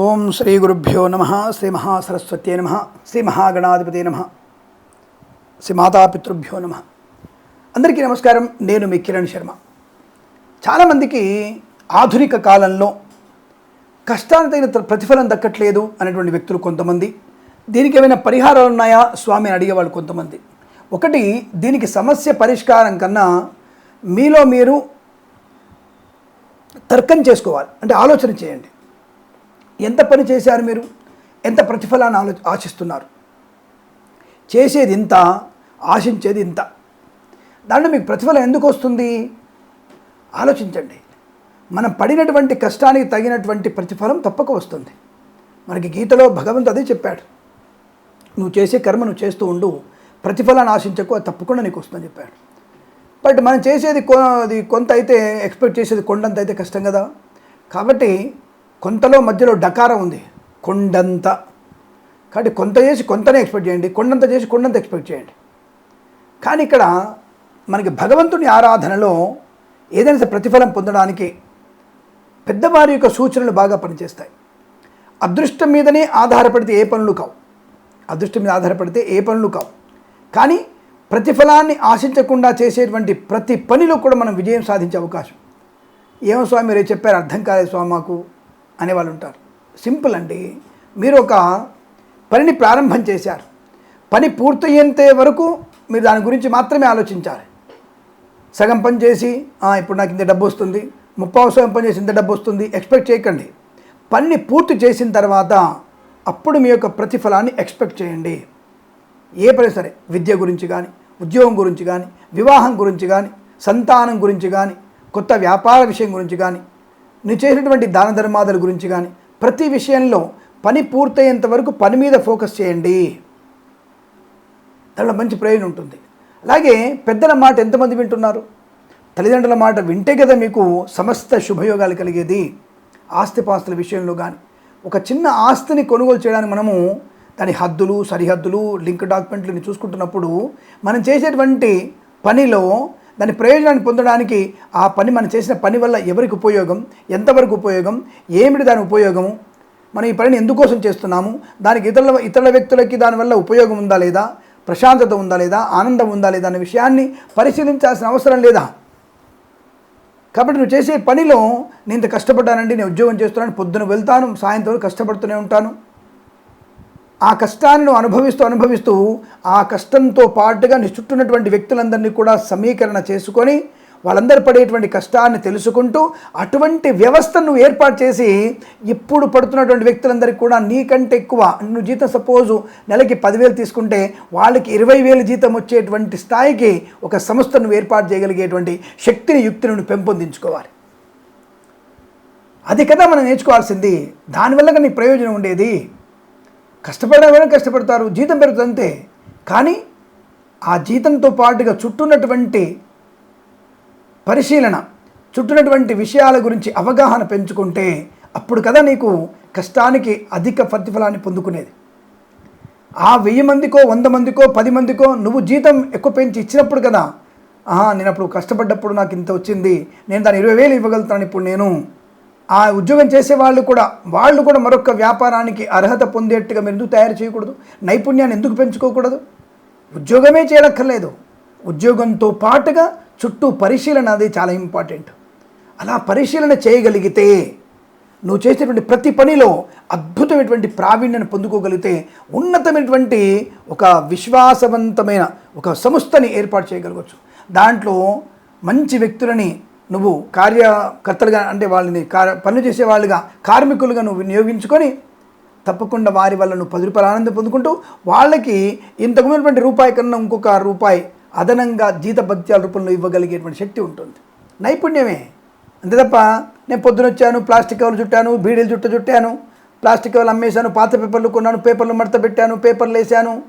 ఓం శ్రీ గురుభ్యో నమ శ్రీ మహాసరస్వత్యే నమ శ్రీ మహాగణాధిపతి నమ శ్రీ మాతాపితృభ్యో నమ. అందరికీ నమస్కారం నేను మీ కిరణ్ శర్మ. చాలామందికి ఆధునిక కాలంలో కష్టానికి తగిన ప్రతిఫలం దక్కట్లేదు అనేటువంటి వ్యక్తులు కొంతమంది. దీనికి ఏమైనా పరిహారాలు ఉన్నాయా? స్వామి అని అడిగేవాళ్ళు కొంతమంది. ఒకటి దీనికి సమస్య పరిష్కారం కన్నా మీలో మీరు తర్కం చేసుకోవాలి. అంటే ఆలోచన చేయండి. ఎంత పని చేశారు మీరు? ఎంత ప్రతిఫలాన్ని ఆలో ఆశిస్తున్నారు? చేసేది ఇంత ఆశించేది ఇంత. దాంట్లో మీకు ప్రతిఫలం ఎందుకు వస్తుంది? ఆలోచించండి. మనం పడినటువంటి కష్టానికి తగినటువంటి ప్రతిఫలం తప్పక వస్తుంది. మనకి గీతలో భగవంతు అదే చెప్పాడు. నువ్వు చేసే కర్మ నువ్వు చేస్తూ ఉండు. ప్రతిఫలాన్ని ఆశించకు అది తప్పకుండా నీకు వస్తుందని చెప్పాడు. బట్ మనం చేసేది కొ అది కొంత అయితే ఎక్స్పెక్ట్ చేసేది కొండంత అయితే కష్టం కదా? కాబట్టి కొంతలో మధ్యలో డకారం ఉంది. కొండంత. కాబట్టి కొంత చేసి కొంతనే ఎక్స్పెక్ట్ చేయండి కొండంత చేసి కొండంత ఎక్స్పెక్ట్ చేయండి. కానీ ఇక్కడ మనకి భగవంతుని ఆరాధనలో ఏదైనా ప్రతిఫలం పొందడానికి పెద్దవారి యొక్క సూచనలు బాగా పనిచేస్తాయి. అదృష్టం మీదనే ఆధారపడితే ఏ పనులు కావు. అదృష్టం మీద ఆధారపడితే ఏ పనులు కావు. కానీ ప్రతిఫలాన్ని ఆశించకుండా చేసేటువంటి ప్రతి పనిలో కూడా మనం విజయం సాధించే అవకాశం. ఏమో స్వామి మీరు చెప్పారు అర్థం కాలేదు స్వామి మాకు. అనేవాళ్ళు ఉంటారు. సింపుల్ అండి. మీరు ఒక పనిని ప్రారంభం చేశారు. పని పూర్తయ్యేంత వరకు మీరు దాని గురించి మాత్రమే ఆలోచించాలి. సగం పని చేసి ఇప్పుడు నాకు ఇంత డబ్బు వస్తుంది. ముప్పావు సగం పని చేసి ఇంత డబ్బు వస్తుంది. ఎక్స్పెక్ట్ చేయకండి. పనిని పూర్తి చేసిన తర్వాత అప్పుడు మీ యొక్క ప్రతిఫలాన్ని ఎక్స్పెక్ట్ చేయండి. ఏ పని సరే విద్య గురించి కానీ ఉద్యోగం గురించి కానీ వివాహం గురించి కానీ సంతానం గురించి కానీ కొత్త వ్యాపార విషయం గురించి కానీ నువ్వు చేసినటువంటి దాన ధర్మాదుల గురించి కానీ ప్రతి విషయంలో పని పూర్తయ్యేంత వరకు పని మీద ఫోకస్ చేయండి. దానిలో మంచి ప్రయోజనం ఉంటుంది. అలాగే పెద్దల మాట ఎంతమంది వింటున్నారు? తల్లిదండ్రుల మాట వింటే కదా మీకు సమస్త శుభయోగాలు కలిగేది. ఆస్తిపాస్తుల విషయంలో కానీ ఒక చిన్న ఆస్తిని కొనుగోలు చేయడానికి మనము దాని హద్దులు సరిహద్దులు లింక్ డాక్యుమెంట్లను చూసుకుంటున్నప్పుడు మనం చేసేటువంటి పనిలో దాని ప్రయోజనాన్ని పొందడానికి ఆ పని మనం చేసిన పని వల్ల ఎవరికి ఉపయోగం? ఎంతవరకు ఉపయోగం? ఏమిటి దాని ఉపయోగము? మనం ఈ పనిని ఎందుకోసం చేస్తున్నాము? దానికి ఇతరుల ఇతరుల వ్యక్తులకి దానివల్ల ఉపయోగం ఉందా లేదా? ప్రశాంతత ఉందా లేదా? ఆనందం ఉందా లేదా అనే విషయాన్ని పరిశీలించాల్సిన అవసరం లేదా? కాబట్టి నువ్వు చేసే పనిలో నేను ఇంత కష్టపడ్డానండి నేను ఉద్యోగం చేస్తున్నాను పొద్దున వెళ్తాను సాయంత్రం కష్టపడుతూనే ఉంటాను. ఆ కష్టాన్ని అనుభవిస్తూ అనుభవిస్తూ ఆ కష్టంతో పాటుగా నీ చుట్టూన్నటువంటి వ్యక్తులందరినీ కూడా సమీకరణ చేసుకొని వాళ్ళందరూ పడేటువంటి కష్టాన్ని తెలుసుకుంటూ అటువంటి వ్యవస్థను నువ్వు ఏర్పాటు చేసి ఇప్పుడు పడుతున్నటువంటి వ్యక్తులందరికీ కూడా నీకంటే ఎక్కువ నువ్వు జీతం సపోజు నెలకి పదివేలు తీసుకుంటే వాళ్ళకి ఇరవై వేలు జీతం వచ్చేటువంటి స్థాయికి ఒక సంస్థను ఏర్పాటు చేయగలిగేటువంటి శక్తిని యుక్తిని నువ్వు పెంపొందించుకోవాలి. అది కదా మనం నేర్చుకోవాల్సింది. దానివల్ల నీ ప్రయోజనం ఉండేది. కష్టపడేవారు కష్టపడతారు జీతం పెరుగుతుంది అంతే. కానీ ఆ జీతంతో పాటుగా చుట్టూన్నటువంటి పరిశీలన చుట్టూనటువంటి విషయాల గురించి అవగాహన పెంచుకుంటే అప్పుడు కదా నీకు కష్టానికి అధిక ప్రతిఫలాన్ని పొందుకునేది. ఆ వెయ్యి మందికో వంద మందికో పది మందికో నువ్వు జీతం ఎక్కువ పెంచి ఇచ్చినప్పుడు కదా ఆహా నేను అప్పుడు కష్టపడ్డప్పుడు నాకు ఇంత వచ్చింది నేను దాని ఇరవై వేలు ఇవ్వగలుగుతాను ఇప్పుడు నేను. ఆ ఉద్యోగం చేసే వాళ్ళు కూడా వాళ్ళు కూడా మరొక వ్యాపారానికి అర్హత పొందేట్టుగా మీరు ఎందుకు తయారు చేయకూడదు? నైపుణ్యాన్ని ఎందుకు పెంచుకోకూడదు? ఉద్యోగమే చేయనక్కర్లేదు. ఉద్యోగంతో పాటుగా చుట్టూ పరిశీలన అది చాలా ఇంపార్టెంట్. అలా పరిశీలన చేయగలిగితే నువ్వు చేసేటువంటి ప్రతి పనిలో అద్భుతమైనటువంటి ప్రావీణ్యను పొందుకోగలిగితే ఉన్నతమైనటువంటి ఒక విశ్వాసవంతమైన ఒక సంస్థని ఏర్పాటు చేయగలగవచ్చు దాంట్లో మంచి వ్యక్తులని నువ్వు కార్యకర్తలుగా అంటే వాళ్ళని కార్య పనులు చేసే వాళ్ళుగా కార్మికులుగా నువ్వు వినియోగించుకొని తప్పకుండా వారి వల్ల నువ్వు పది రూపాయలు ఆనందం పొందుకుంటూ వాళ్ళకి ఇంతకు రూపాయి కన్నా ఇంకొక రూపాయి అదనంగా జీతభత్యాల రూపంలో ఇవ్వగలిగేటువంటి శక్తి ఉంటుంది. నైపుణ్యమే. అంతే తప్ప నేను పొద్దున వచ్చాను ప్లాస్టిక్ కవర్లు చుట్టాను బీడీలు చుట్ట చుట్టాను ప్లాస్టిక్ కవర్లు అమ్మేశాను పాత పేపర్లు కొన్నాను పేపర్లు మడత పెట్టాను పేపర్లు వేసాను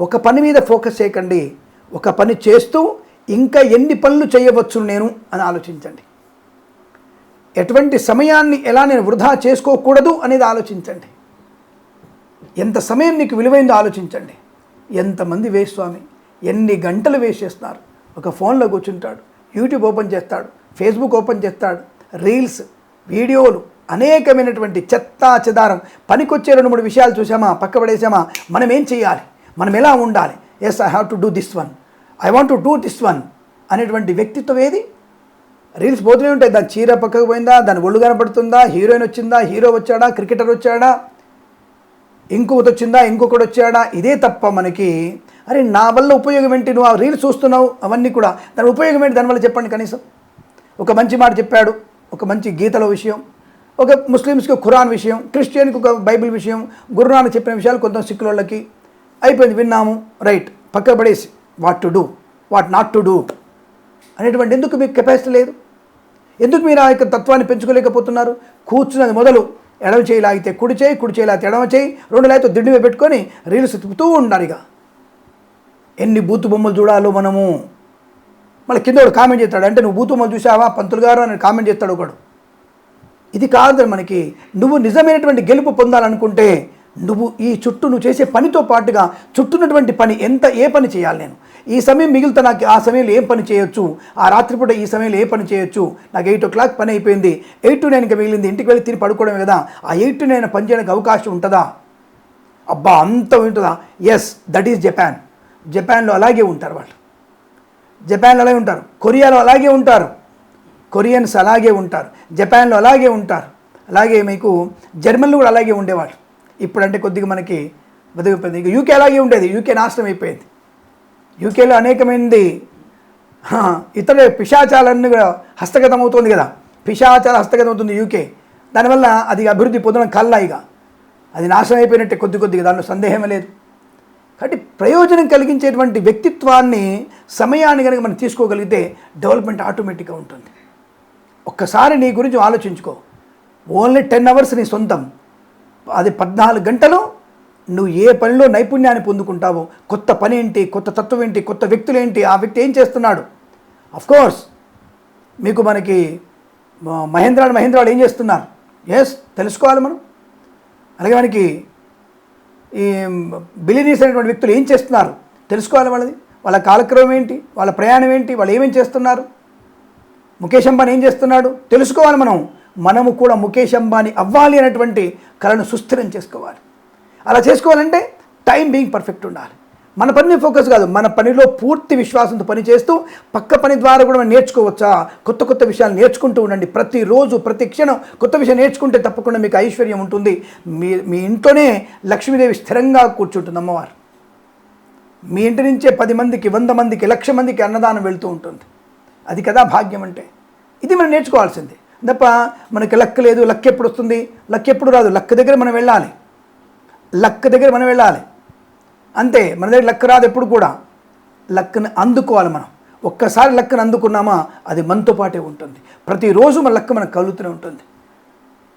ఒక పని మీద ఫోకస్ చేయకండి. ఒక పని చేస్తూ ఇంకా ఎన్ని పనులు చేయవచ్చు నేను అని ఆలోచించండి. ఎటువంటి సమయాన్ని ఎలా నేను వృధా చేసుకోకూడదు అనేది ఆలోచించండి. ఎంత సమయం నీకు విలువైందో ఆలోచించండి. ఎంతమంది వేస్వామి ఎన్ని గంటలు వేసేస్తున్నారు ఒక ఫోన్లో కూర్చుంటాడు యూట్యూబ్ ఓపెన్ చేస్తాడు ఫేస్బుక్ ఓపెన్ చేస్తాడు రీల్స్ వీడియోలు అనేకమైనటువంటి చెత్తా చెదారం. పనికొచ్చే రెండు మూడు విషయాలు చూసామా? పక్కపడేసామా మనం ఏం చేయాలి మనం ఎలా ఉండాలి? Yes I have to do this one I want to do this one అనేటువంటి వ్యక్తిత్వం ఏది? రీల్స్ పోతూనే ఉంటాయి. దాని చీర పక్కకు పోయిందా? దాని ఒళ్ళు కనపడుతుందా? హీరోయిన్ వచ్చిందా? హీరో వచ్చాడా? క్రికెటర్ వచ్చాడా? ఇంకొకటి వచ్చిందా? ఇంకొకటి వచ్చాడా? ఇదే తప్ప మనకి అరే నా వల్ల ఉపయోగం ఏంటి? నువ్వు ఆ రీల్స్ చూస్తున్నావు? అవన్నీ కూడా. దాని ఉపయోగం ఏంటి? దానివల్ల చెప్పండి కనీసం. ఒక మంచి మాట చెప్పాడు. ఒక మంచి గీతల విషయం. ఒక ముస్లిమ్స్కి ఖురాన్ విషయం. క్రిస్టియన్కి ఒక బైబిల్ విషయం. గురునానక్ చెప్పిన విషయాలు కొంత సిక్కులోళ్ళకి. అయిపోయింది. విన్నాము. రైట్. పక్క పడేసి. What to do what not to do అనేటువంటి ఎందుకు మీకు కెపాసిటీ లేదు? ఎందుకు మీరు ఆ యొక్క తత్వాన్ని పెంచుకోలేకపోతున్నారు? కూర్చున్నది మొదలు ఎడవ చేయి లాగితే కుడి చేయి కుడి చేయి లాగితే ఎడమ చేయి రెండు లాగితే దిండు పెట్టుకొని రీల్స్ తిప్పుతూ ఉండాలి ఇక. ఎన్ని బూతు బొమ్మలు చూడాలో మనము. మళ్ళీ కింద ఒకడు కామెంట్ చేస్తాడు అంటే నువ్వు బూతు బొమ్మలు చూసావా? పంతులు గారు అని కామెంట్ చేస్తాడు ఒకడు. ఇది కాదు మనకి. నువ్వు నిజమైనటువంటి గెలుపు పొందాలనుకుంటే నువ్వు ఈ చుట్టూ నువ్వు చేసే పనితో పాటుగా చుట్టూనటువంటి పని ఎంత ఏ పని చేయాలి నేను? ఈ సమయం మిగిలితే నాకు ఆ సమయంలో ఏం పని చేయొచ్చు? ఆ రాత్రిపూట ఈ సమయంలో ఏ పని చేయొచ్చు? నాకు ఎయిట్ ఓ క్లాక్ పని అయిపోయింది. ఎయిట్ టు నైన్కి మిగిలింది. ఇంటికి వెళ్ళి తిని పడుకోవడమే కదా. ఆ ఎయిట్ టు నైన్ పని చేయడానికి అవకాశం ఉంటుందా? అబ్బా అంత ఉంటుందా? ఎస్ దట్ ఈస్ జపాన్ జపాన్లో అలాగే ఉంటారు వాళ్ళు. జపాన్లో అలాగే ఉంటారు. కొరియాలో అలాగే ఉంటారు. కొరియన్స్ అలాగే ఉంటారు. జపాన్లో అలాగే ఉంటారు. అలాగే మీకు జర్మన్లు కూడా అలాగే ఉండేవాళ్ళు. ఇప్పుడంటే కొద్దిగా మనకి బతికిపోయింది ఇక యూకే అలాగే ఉండేది. యూకే నాశనం అయిపోయింది. యూకేలో అనేకమైనది ఇతర పిశాచాలన్నీ కూడా హస్తగతం అవుతుంది కదా. పిశాచాల హస్తగతం అవుతుంది యూకే దానివల్ల అది అభివృద్ధి పొందడం కల్లా ఇక. అది నాశనం అయిపోయినట్టే కొద్ది కొద్దిగా దానిలో సందేహమే లేదు. కాబట్టి ప్రయోజనం కలిగించేటువంటి వ్యక్తిత్వాన్ని సమయాన్ని కనుక మనం తీసుకోగలిగితే డెవలప్మెంట్ ఆటోమేటిక్గా ఉంటుంది. ఒక్కసారి నీ గురించి ఆలోచించుకో. ఓన్లీ టెన్ అవర్స్ నీ సొంతం. అది పద్నాలుగు గంటలు నువ్వు ఏ పనిలో నైపుణ్యాన్ని పొందుకుంటావో కొత్త పని ఏంటి కొత్త తత్వం ఏంటి కొత్త వ్యక్తులు ఏంటి ఆ వ్యక్తి ఏం చేస్తున్నాడు? కోర్స్ మీకు మనకి మహేంద్రాడు మహేంద్ర అండ్ మహేంద్ర వాళ్ళు ఏం చేస్తున్నారు? ఎస్ తెలుసుకోవాలి మనం. అలాగే మనకి ఈ బిలినీస్ అనేటువంటి వ్యక్తులు ఏం చేస్తున్నారు? తెలుసుకోవాలి వాళ్ళది. వాళ్ళ కాలక్రమం ఏంటి? వాళ్ళ ప్రయాణం ఏంటి? వాళ్ళు ఏమేం చేస్తున్నారు? ముఖేష్ అంబానీ ఏం చేస్తున్నాడు? తెలుసుకోవాలి మనం. మనము కూడా ముఖేష్ అంబానీ అవ్వాలి అనేటువంటి కళను సుస్థిరం చేసుకోవాలి. అలా చేసుకోవాలంటే టైం బీయింగ్ పర్ఫెక్ట్ ఉండాలి. మన పని ఫోకస్ కాదు మన పనిలో పూర్తి విశ్వాసంతో పని చేస్తూ పక్క పని ద్వారా కూడా మనం నేర్చుకోవచ్చా? కొత్త కొత్త విషయాలు నేర్చుకుంటూ ఉండండి. ప్రతిరోజు ప్రతి క్షణం కొత్త విషయం నేర్చుకుంటే తప్పకుండా మీకు ఐశ్వర్యం ఉంటుంది. మీ మీ ఇంట్లోనే లక్ష్మీదేవి స్థిరంగా కూర్చుంటుంది అమ్మవారు. మీ ఇంటి నుంచే పది మందికి వంద మందికి లక్ష మందికి అన్నదానం వెళ్తూ ఉంటుంది. అది కదా భాగ్యం అంటే. ఇది మనం నేర్చుకోవాల్సింది. తప్ప మనకి లక్ లేదు లక్ ఎప్పుడు వస్తుంది? లక్ ఎప్పుడు రాదు? లక్ దగ్గర మనం వెళ్ళాలి. లక్ దగ్గర మనం వెళ్ళాలి. అంతే మన దగ్గర లక్ రాదు ఎప్పుడు కూడా. లక్ని అందుకోవాలి మనం. ఒక్కసారి లక్ని అందుకున్నామా అది మనతో పాటే ఉంటుంది. ప్రతిరోజు మన లక్ మనకు కలుగుతూనే ఉంటుంది.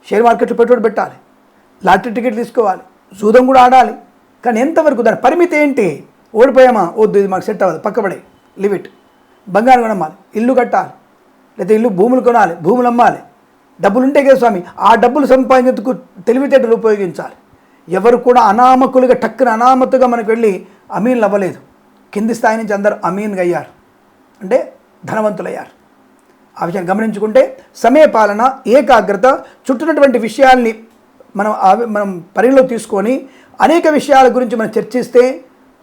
షేర్ మార్కెట్లో పెట్టుబడి పెట్టాలి. లాటరీ టికెట్ తీసుకోవాలి. జూదం కూడా ఆడాలి. కానీ ఎంతవరకు దాని పరిమితి ఏంటి? ఓడిపోయామా? వద్దు ఇది మాకు సెట్ అవ్వదు. పక్కబడే. లిమిట్. బంగారం కొనమ్మాలి. ఇల్లు కట్టాలి. లేదా ఇల్లు భూములు కొనాలి భూములు అమ్మాలి. డబ్బులు ఉంటే కదా స్వామి ఆ డబ్బులు సంపాదించేందుకు తెలివితేటలు ఉపయోగించాలి. ఎవరు కూడా అనామకులుగా టక్కున అనామతుగా మనకు వెళ్ళి అమీన్లు అవ్వలేదు. కింది స్థాయి నుంచి అందరూ అమీన్గా అయ్యారు. అంటే ధనవంతులయ్యారు. ఆ విషయాన్ని గమనించుకుంటే సమయపాలన ఏకాగ్రత చుట్టూనటువంటి విషయాల్ని మనం మనం పరిగణలో తీసుకొని అనేక విషయాల గురించి మనం చర్చిస్తే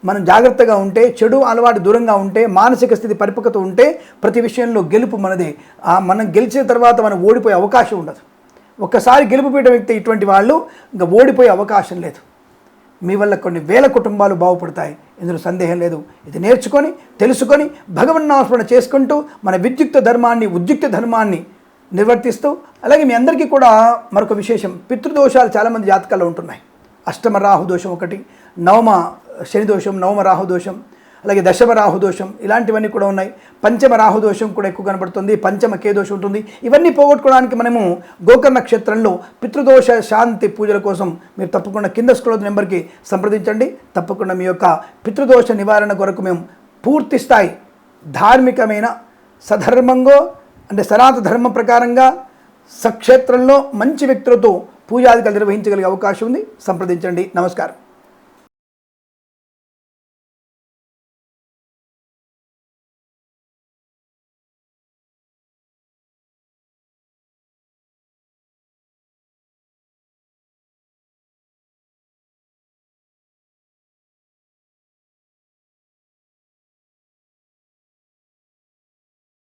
మనం జాగ్రత్తగా ఉంటే చెడు అలవాటు దూరంగా ఉంటే మానసిక స్థితి పరిపక్వత ఉంటే ప్రతి విషయంలో గెలుపు మనదే. మనం గెలిచిన తర్వాత మనం ఓడిపోయే అవకాశం ఉండదు. ఒక్కసారి గెలుపు పీట వ్యక్తి ఇటువంటి వాళ్ళు ఇంకా ఓడిపోయే అవకాశం లేదు. మీ వల్ల కొన్ని వేల కుటుంబాలు బాగుపడతాయి. ఇందులో సందేహం లేదు. ఇది నేర్చుకొని తెలుసుకొని భగవన్నామస్మరణ చేసుకుంటూ మన విద్యుక్త ధర్మాన్ని ఉద్యుక్త ధర్మాన్ని నిర్వర్తిస్తూ అలాగే మీ అందరికీ కూడా మరొక విశేషం. పితృదోషాలు చాలామంది జాతకాల్లో ఉంటున్నాయి. అష్టమ రాహు దోషం ఒకటి. నవమ శనిదోషం నవమ రాహుదోషం అలాగే దశమ రాహు దోషం ఇలాంటివన్నీ కూడా ఉన్నాయి. పంచమ రాహు దోషం కూడా ఎక్కువ కనబడుతుంది. పంచమ కే దోషం ఉంటుంది. ఇవన్నీ పోగొట్టుకోవడానికి మనము గోకర్ణ నక్షత్రంలో పితృదోష శాంతి పూజల కోసం మీరు తప్పకుండా కింద స్క్రోల్ నెంబర్కి సంప్రదించండి. తప్పకుండా మీ యొక్క పితృదోష నివారణ కొరకు మేము పూర్తి స్థాయి ధార్మికమైన సధర్మంగా అంటే సనాత ధర్మం ప్రకారంగా సక్షేత్రంలో మంచి వ్యక్తులతో పూజాదికలు నిర్వహించగలిగే అవకాశం ఉంది. సంప్రదించండి. నమస్కారం.